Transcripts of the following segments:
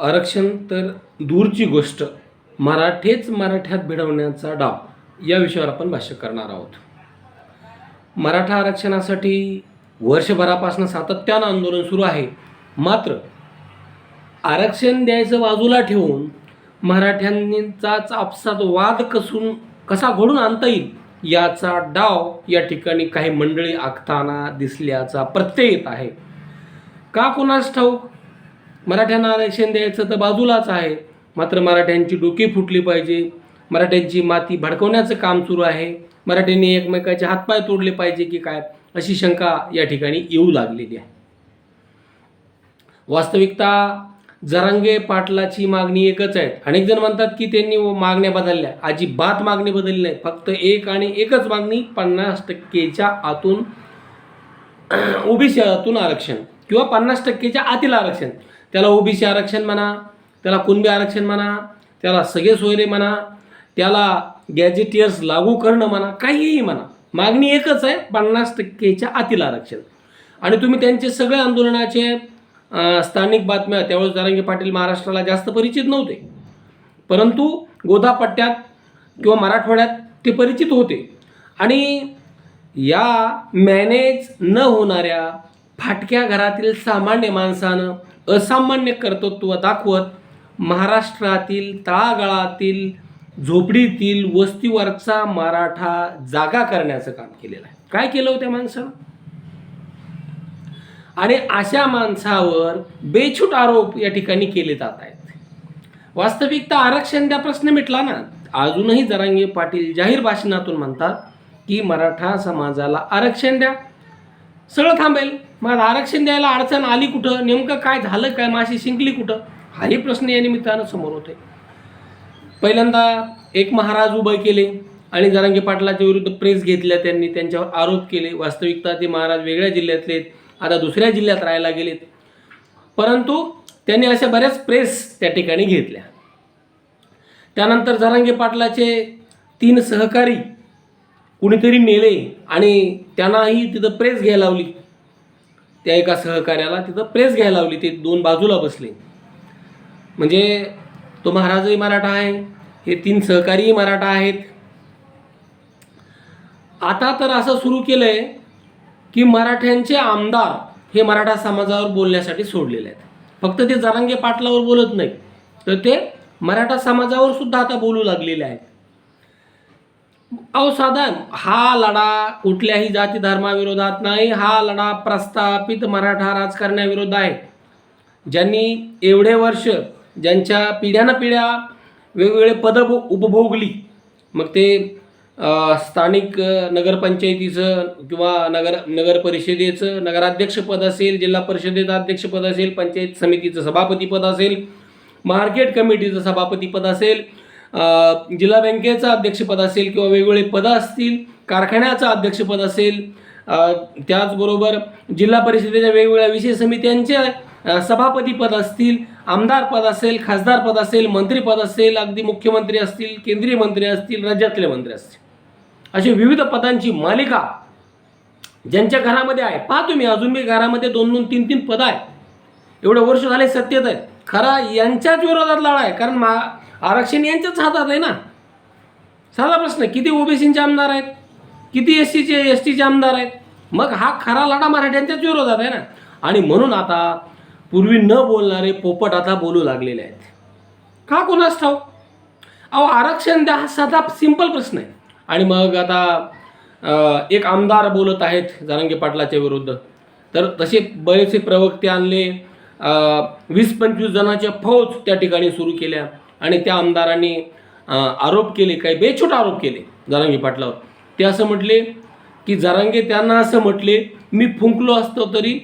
आरक्षण तर दूरची गोष्ट. मराठेच मराठ्यात भिडवण्याचा डाव. या विषयावर आपण भाष्य करणार आहोत. मराठा आरक्षणासाठी वर्षभरापासून सातत्यानं आंदोलन सुरू आहे. मात्र आरक्षण द्यायचं बाजूला ठेवून मराठ्यांचाच आपसात वाद कसून कसा घडून आणता येईल याचा डाव या ठिकाणी काही मंडळी आखताना दिसल्याचा प्रत्यय येत आहे. का कोणास ठाऊक? मराठ्यांना आरक्षण द्यायचं तर बाजूलाच आहे. मात्र मराठ्यांची डोकी फुटली पाहिजे. मराठ्यांची माती भडकवण्याचं काम सुरू आहे. मराठ्यांनी एकमेकाचे हातपाय तोडले पाहिजे की काय अशी शंका या ठिकाणी येऊ लागलेली आहे. वास्तविकता जरांगे पाटलाची मागणी एकच आहे. अनेक जण म्हणतात की त्यांनी मागण्या बदलल्या. अजिबात मागणी बदलली नाही. फक्त एक आणि एकच मागणी पन्नास टक्केच्या आतून ओबीसी आरक्षण किंवा पन्नास टक्केच्या आतील आरक्षण. त्याला ओबीसी आरक्षण म्हणा त्याला कुणबी आरक्षण म्हणा त्याला सगळे सोयरे म्हणा त्याला गॅजेटियर्स लागू करणं म्हणा काहीही म्हणा. मागणी एकच आहे पन्नास टक्केच्या आतील आरक्षण. आणि तुम्ही त्यांचे सगळे आंदोलनाचे स्थानिक बातम्या त्यावेळेस जारांगे पाटील महाराष्ट्राला जास्त परिचित नव्हते. परंतु गोदापट्ट्यात किंवा मराठवाड्यात ते परिचित होते. आणि या मॅनेज न होणाऱ्या फाटक्या घरातील सामान्य माणसानं असामान्य कर्तृत्व दाखवत महाराष्ट्रातील तळागाळातील झोपडीतील वस्तीवरचा मराठा जागा करण्याचं काम केलेलं आहे. काय केलं होत्या माणसानं? आणि अशा माणसावर बेछूट आरोप या ठिकाणी केले जात आहेत. वास्तविकता आरक्षण द्या प्रश्न मिटला ना? अजूनही जरांगे पाटील जाहीर भाषणातून म्हणतात की मराठा समाजाला आरक्षण द्या. सगळं थांबेल. मग आरक्षण द्यायला अडचण आली कुठं? नेमकं काय झालं काय? माशी शिंकली कुठं? हाही प्रश्न या निमित्तानं समोर होते. पहिल्यांदा एक महाराज उभे केले आणि जरांगे पाटलाच्या विरुद्ध प्रेस घेतल्या त्यांनी त्यांच्यावर आरोप केले. वास्तविकता ते महाराज वेगळ्या जिल्ह्यातले आता दुसऱ्या जिल्ह्यात राहायला गेलेत. परंतु त्यांनी अशा बऱ्याच प्रेस त्या ठिकाणी घेतल्या. त्यानंतर जरांगे पाटलाचे तीन सहकारी कुणीतरी नेले आणि त्यांनाही तिथं प्रेस घ्यायला लावली. त्या एका सहकार्याला तिथं प्रेस घ्यायला लावली. ते दोन बाजूला बसले. म्हणजे तो महाराजही मराठा आहे. हे तीन सहकारीही मराठा आहेत. आता तर असं सुरू केलं आहे की मराठ्यांचे आमदार हे मराठा समाजावर बोलण्यासाठी सोडलेले आहेत. फक्त ते जरांगे पाटलावर बोलत नाही तर ते मराठा समाजावर सुद्धा आता बोलू लागलेले आहेत. अवसाधन हा लढा कुठल्याही जाती धर्माविरोधात नाही हा लढा प्रस्थापित मराठा राजकारण्याविरोध आहे. ज्यांनी एवढे वर्ष ज्यांच्या पिढ्यानं पिढ्या वेगवेगळे पदं उपभोगली मग ते स्थानिक नगरपंचायतीचं किंवा नगर नगर परिषदेचं नगराध्यक्षपद असेल जिल्हा परिषदेचं अध्यक्षपद असेल पंचायत समितीचं सभापतीपद असेल मार्केट कमिटीचं सभापतीपद असेल जिल्हा बँकेचं अध्यक्षपद असेल किंवा वेगवेगळे पदं असतील कारखान्याचं अध्यक्षपद असेल त्याचबरोबर जिल्हा परिषदेच्या वेगवेगळ्या विषय समित्यांचे सभापतीपद सभापती पद असतील आमदार पद असेल खासदार पद असेल मंत्रीपद असेल अगदी मुख्यमंत्री असतील केंद्रीय मंत्री असतील राज्यातले मंत्री असतील. अशी विविध पदांची मालिका ज्यांच्या घरामध्ये आहे. पहा तुम्ही अजून मी घरामध्ये दोन दोन तीन तीन पदं आहेत. एवढं वर्ष झाले सत्तेत आहेत. खरा यांच्याच विरोधात लढा आहे. कारण मा आरक्षण यांच्याच हातात आहे ना? साधा प्रश्न किती ओबीसीचे आमदार आहेत? किती एस सीचे एस टीचे आमदार आहेत? मग हा खरा लढा मराठ्यांच्याच विरोधात आहे ना? आणि म्हणून आता पूर्वी न बोलणारे पोपट आता बोलू लागलेले आहेत. का कोणास ठाऊ अहो आरक्षण द्या हा साधा सिंपल प्रश्न आहे. आणि मग आता एक आमदार बोलत आहेत जारंगे पाटलाच्या विरुद्ध. तर तसे बरेचसे प्रवक्ते आणले वीस पंचवीस जणांच्या फौज त्या ठिकाणी सुरू केल्या. आणि त्या आमदारांनी आरोप केले काही बेछूट आरोप केले जारंगे पाटलावर. ते असं म्हटले की जरांगे त्यांना असं म्हटले मी फुंकलो असतो तरी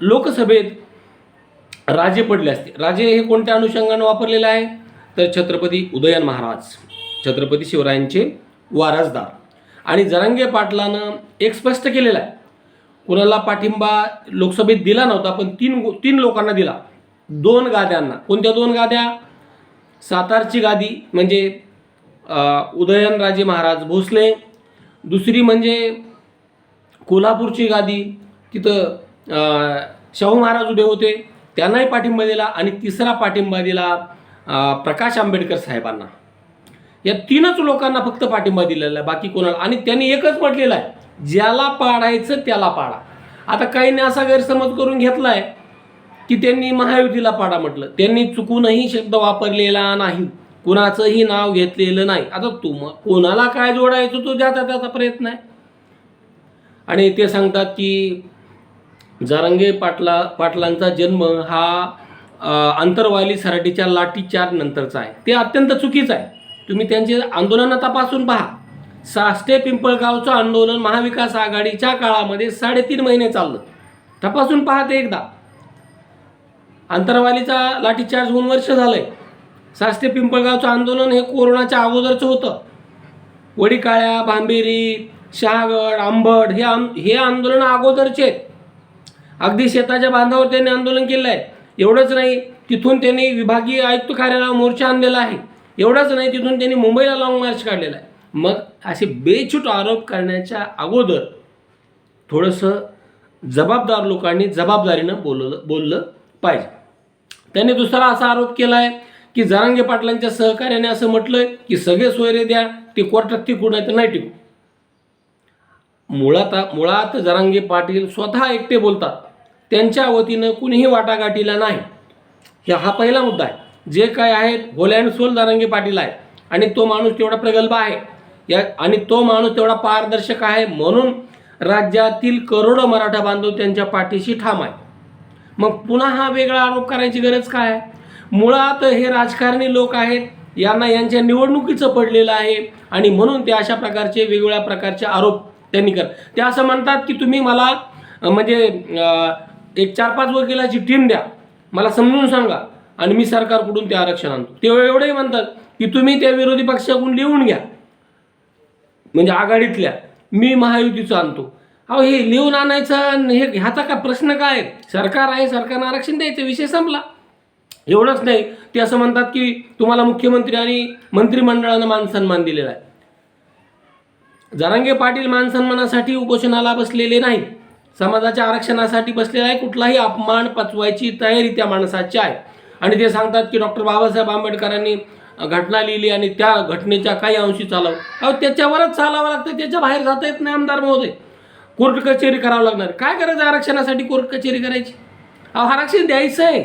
लोकसभेत राजे पडले असते. राजे हे कोणत्या अनुषंगानं वापरलेलं आहे? तर छत्रपती उदयन महाराज छत्रपती शिवरायांचे वारसदार. आणि जरांगे पाटलानं एक स्पष्ट केलेलं आहे. कुणाला पाठिंबा लोकसभेत दिला नव्हता पण तीन तीन लोकांना दिला. दोन गाद्यांना. कोणत्या दोन गाद्या? सातारची गादी म्हणजे उदयनराजे महाराज भोसले. दुसरी म्हणजे कोल्हापूरची गादी तिथं शाहू महाराज उभे होते. त्यांनाही पाठिंबा दिला आणि तिसरा पाठिंबा दिला प्रकाश आंबेडकर साहेबांना. या तीनच लोकांना फक्त पाठिंबा दिलेला आहे बाकी कोणाला. आणि त्यांनी एकच म्हटलेलं आहे ज्याला पाडायचं त्याला पाडा. आता काहींनी असा गैरसमज करून घेतला आहे की त्यांनी महायुतीला पाडा म्हटलं. त्यांनी चुकूनही शब्द वापरलेला नाही. कुणाचंही नाव घेतलेलं नाही. आता तुम कोणाला काय जोडायचं तो ज्याचा त्याचा प्रयत्न आहे. आणि ते सांगतात की जारंगे पाटला पाटलांचा जन्म हा अ, सराठीच्या सराटीच्या लाठीचार नंतरचा आहे. ते अत्यंत चुकीचं आहे. तुम्ही त्यांचे आंदोलनं तपासून पहा. साष्टे पिंपळगावचं आंदोलन महाविकास आघाडीच्या काळामध्ये साडेतीन महिने चाललं. तपासून पहा ते एकदा. अंतरवालीचा लाठीचार्ज होऊन वर्ष झालं आहे सास्ते पिंपळगावचं आंदोलन हे कोरोनाच्या अगोदरचं होतं. वडीकाळ्या भांबेरी शहागड आंबड हे आम हे आंदोलन अगोदरचे आहेत. अगदी शेताच्या बांधावर त्यांनी आंदोलन केलं आहे एवढंच नाही तिथून त्यांनी विभागीय आयुक्त कार्यालयावर मोर्चा आणलेला आहे. एवढंच नाही तिथून त्यांनी मुंबईला लाँग मार्च काढलेला आहे. मग असे बेछूट आरोप करण्याच्या अगोदर थोडंसं जबाबदार लोकांनी जबाबदारीनं बोललं बोललं पाहिजे. त्यांनी दुसरा असा आरोप केला आहे की जरांगे पाटलांच्या सहकार्याने असं म्हटलंय की सगळे सोयरे द्या ती कोर्टात टिकू नाही तर नाही टिकू. मुळात मुळात जरांगे पाटील स्वतः एकटे बोलतात. त्यांच्या वतीनं कुणीही वाटाघाटीला नाही. हा पहिला मुद्दा आहे. जे काय आहेत whole and sole Jarange Patil आहे. आणि तो माणूस तेवढा प्रगल्भ आहे. या आणि तो माणूस तेवढा पारदर्शक आहे. म्हणून राज्यातील करोडो मराठा बांधव त्यांच्या पाठीशी ठाम आहे मग पुन्हा हा वेगळा आरोप करायची गरज काय आहे? मुळात हे राजकारणी लोक आहेत यांना यांच्या निवडणुकीचं पडलेलं आहे आणि म्हणून ते अशा प्रकारचे वेगवेगळ्या प्रकारचे आरोप त्यांनी कर ते असं म्हणतात की तुम्ही मला म्हणजे एक चार पाच वकिलाची टीम द्या. मला समजून सांगा आणि मी सरकारकडून ते आरक्षण आणतो. ते एवढंही म्हणतात की तुम्ही त्या विरोधी पक्षाकडून लिहून घ्या. म्हणजे आघाडीतल्या. मी महायुतीचं आणतो. अहो हे लिहून आणायचं आणि हे ह्याचा का प्रश्न काय? आहे? सरकार आहे सरकारनं आरक्षण द्यायचं विषय संपला. एवढंच नाही. ते असं म्हणतात की तुम्हाला मुख्यमंत्री आणि मंत्रिमंडळानं मानसन्मान दिलेला आहे. जरांगे पाटील मानसन्मानासाठी उपोषणाला बसलेले नाहीत. समाजाच्या आरक्षणासाठी बसलेला आहे. कुठलाही अपमान पचवायची तयारी त्या माणसाची आहे. आणि ते सांगतात की डॉक्टर बाबासाहेब आंबेडकरांनी घटना लिहिली आणि त्या घटनेच्या काही अंशी चालव. अहो त्याच्यावरच चालावं लागतं. त्याच्या बाहेर जाता येत नाही आमदार महोदय. कोर्ट कचेरी करावं लागणार. काय करायचं आरक्षणासाठी कोर्ट कचेरी करायची? अहो आरक्षण द्यायचं आहे.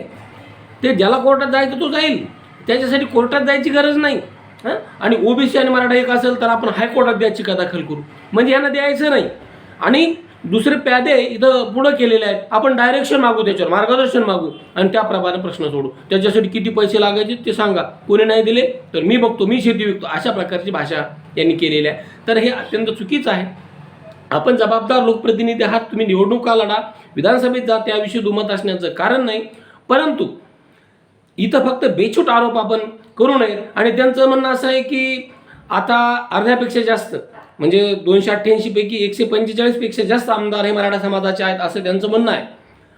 ते ज्याला कोर्टात जायचं तो जाईल. त्याच्यासाठी कोर्टात जायची गरज नाही. हां? आणि ओबीसी आणि मराठा एक असेल तर आपण हायकोर्टात द्यायची का दाखल करू? म्हणजे यांना द्यायचं नाही. आणि दुसरे प्यादे इथं पुढं केलेले आहेत. आपण डायरेक्शन मागू त्याच्यावर मार्गदर्शन मागू. आणि त्याप्रमाणे प्रश्न सोडू. त्याच्यासाठी किती पैसे लागायचे ते सांगा. कोणी नाही दिले तर मी बघतो मी शेती विकतो. अशा प्रकारची भाषा यांनी केलेली आहे. तर हे अत्यंत चुकीचं आहे. आपण जबाबदार लोकप्रतिनिधी आहात तुम्ही निवडणुका लढा विधानसभेत जा त्याविषयी दुमत असण्याचं कारण नाही. परंतु इथं फक्त बेछूट आरोप आपण करू नये. आणि त्यांचं म्हणणं असं आहे की आता अर्ध्यापेक्षा जास्त म्हणजे दोनशे अठ्ठ्याऐंशीपैकी एकशे पंचेचाळीसपेक्षा जास्त आमदार हे मराठा समाजाचे आहेत असं त्यांचं म्हणणं आहे.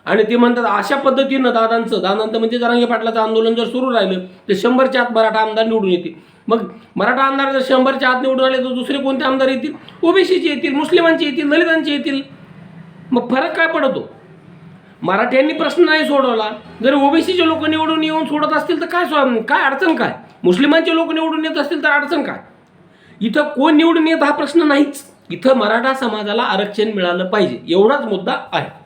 आणि ते म्हणतात अशा पद्धतीनं दादांचं दादांचं म्हणजे जरांगे पाटलाचं आंदोलन जर सुरू राहिलं तर शंभरच्या आत मराठा आमदार निवडून येतील. मग मराठा आमदार जर शंभरच्या आत निवडून आले तर दुसरे कोणते आमदार येतील? ओबीसीचे येतील मुस्लिमांचे येतील दलितांचे येतील. मग फरक काय पडतो? मराठ्यांनी प्रश्न नाही सोडवला. जर ओबीसीचे लोक निवडून येऊन सोडत असतील तर काय स्व- काय अडचण काय? मुस्लिमांचे लोक निवडून येत असतील तर अडचण काय? इथं कोण निवडून येत हा प्रश्न नाहीच. इथं मराठा समाजाला आरक्षण मिळालं पाहिजे. एवढाच मुद्दा आहे.